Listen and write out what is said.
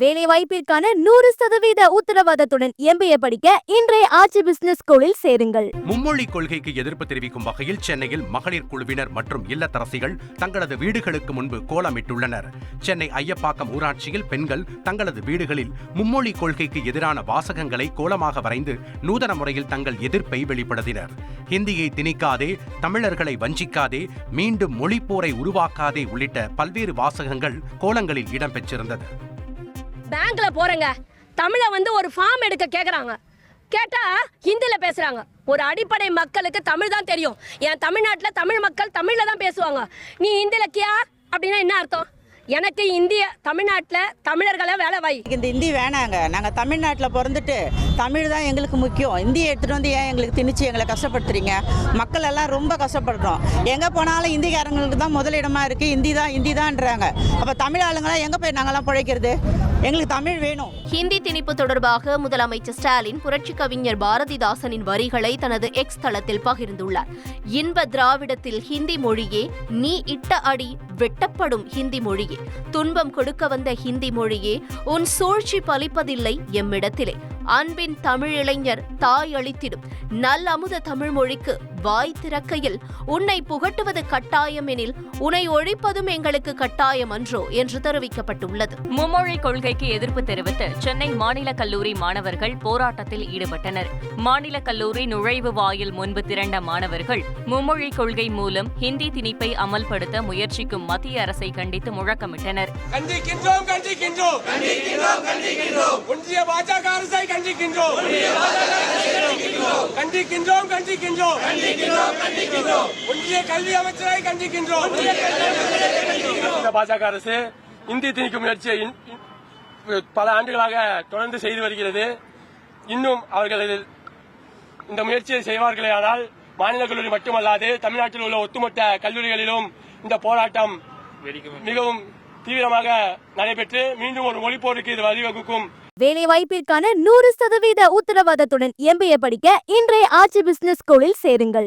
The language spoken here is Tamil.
வேலை வாய்ப்பிற்கான நூறு சதவீத உத்தரவாதத்துடன் எம்பிஏ படிக்க இன்றைய ஆட்சி பிசினஸ் ஸ்கூலில் சேருங்கள். மும்மொழி கொள்கைக்கு எதிர்ப்பு தெரிவிக்கும் வகையில் சென்னையில் மகளிர் குழுவினர் மற்றும் இல்லத்தரசிகள் தங்களது வீடுகளுக்கு முன்பு கோலமிட்டுள்ளனர். சென்னை ஐயப்பாக்கம் ஊராட்சியில் பெண்கள் தங்களது வீடுகளில் மும்மொழி கொள்கைக்கு எதிரான வாசகங்களை கோலமாக வரைந்து நூதன முறையில் தங்கள் எதிர்ப்பை வெளிப்படுத்தினர். ஹிந்தியை திணிக்காதே தமிழர்களை வஞ்சிக்காதே மீண்டும் மொழிப்போரை உருவாக்காதே உள்ளிட்ட பல்வேறு வாசகங்கள் கோலங்களில் இடம்பெற்றிருந்தது. பேங்க்ல போறேங்க. தமிழை வந்து ஒரு ஃபார்ம் எடுக்க கேட்குறாங்க கேட்டா ஹிந்தியில் பேசுறாங்க. ஒரு அடிப்படை மக்களுக்கு தமிழ் தான் தெரியும். என் தமிழ்நாட்டில் தமிழ் மக்கள் தமிழில் தான் பேசுவாங்க. நீ ஹிந்தியில கியா? அப்படின்னா என்ன அர்த்தம்? எனக்கு இந்திய தமிழ்நாட்டில் தமிழர்களை வேலை வை. இந்த ஹிந்தி வேணாங்க. நாங்கள் தமிழ்நாட்டில் பிறந்துட்டு தமிழ் தான் எங்களுக்கு முக்கியம். ஹிந்தியை எடுத்துகிட்டு வந்து ஏன் எங்களுக்கு திணிச்சு எங்களை கஷ்டப்படுத்துறீங்க? மக்கள் எல்லாம் ரொம்ப கஷ்டப்படுறோம். எங்கே போனாலும் ஹிந்திக்காரங்களுக்கு தான் முதலிடமா இருக்குது ஹிந்தி தான் ஹிந்தி தான்ன்றாங்க அப்போ தமிழ் ஆளுங்களாம் எங்கே போய் நாங்களாம் பிழைக்கிறது? எங்களுக்கு தமிழ் வேணும். ஹிந்தி திணிப்பு தொடர்பாக முதலமைச்சர் ஸ்டாலின் புரட்சி கவிஞர் பாரதிதாசனின் வரிகளை தனது எக்ஸ் தளத்தில் பகிர்ந்துள்ளார். இன்ப திராவிடத்தில் ஹிந்தி மொழியே நீ இட்ட அடி வெட்டப்படும் ஹிந்தி மொழியே. துன்பம் கொடுக்க வந்த ஹிந்தி மொழியே உன் சூழ்ச்சி பலிப்பதில்லை எம்மிடத்திலே. அன்பின் தமிழிளைஞர் தாய் அளித்திடும். நல் அமுத தமிழ் மொழிக்கு வாய் திறக்கையில் உன்னை புகட்டுவது கட்டாயம் எனில் உன்னை ஒழிப்பதும் எங்களுக்கு கட்டாயம் அன்றோ என்று தெரிவிக்கப்பட்டுள்ளது. மும்மொழி கொள்கைக்கு எதிர்ப்பு தெரிவித்து சென்னை மாநில கல்லூரி மாணவர்கள் போராட்டத்தில் ஈடுபட்டனர். மாநில கல்லூரி நுழைவு வாயில் முன்பு திரண்ட மாணவர்கள் மும்மொழி கொள்கை மூலம் ஹிந்தி திணிப்பை அமல்படுத்த முயற்சிக்கும் மத்திய அரசை கண்டித்து முழக்கமிட்டனர். கண்டிக்கின்றோம் கண்டிக்கின்றோம். கண்டிக்கின்றோம் கண்டிக்கின்றோம். ஒன்றிய பாஜக கண்டிக்கின்றோம். கண்டிக்கின்றோம் கண்டிக்கின்றோம். ஒன்றிய கல்வி அமைச்சரை கண்டிக்கின்றோம். இந்த பாஜக அரசு இந்தி திணிக்கும் முயற்சியை பல ஆண்டுகளாக தொடர்ந்து செய்து வருகிறது. இன்னும் அவர்கள் இந்த முயற்சியை செய்வார்களே ஆனால் மாநில கல்லூரி மட்டுமல்லாது தமிழ்நாட்டில் உள்ள ஒட்டுமொத்த கல்லூரிகளிலும் இந்த போராட்டம் மிகவும் தீவிரமாக நடைபெற்று மீண்டும் ஒரு மொழிப்போருக்கு இது வழிவகுக்கும் வேலை வாய்ப்பிற்கான நூறு சதவீத உத்தரவாதத்துடன் எம்பிஏ படிக்க இன்றைய ஆட்சி பிசினஸ் ஸ்கூலில் சேருங்கள்.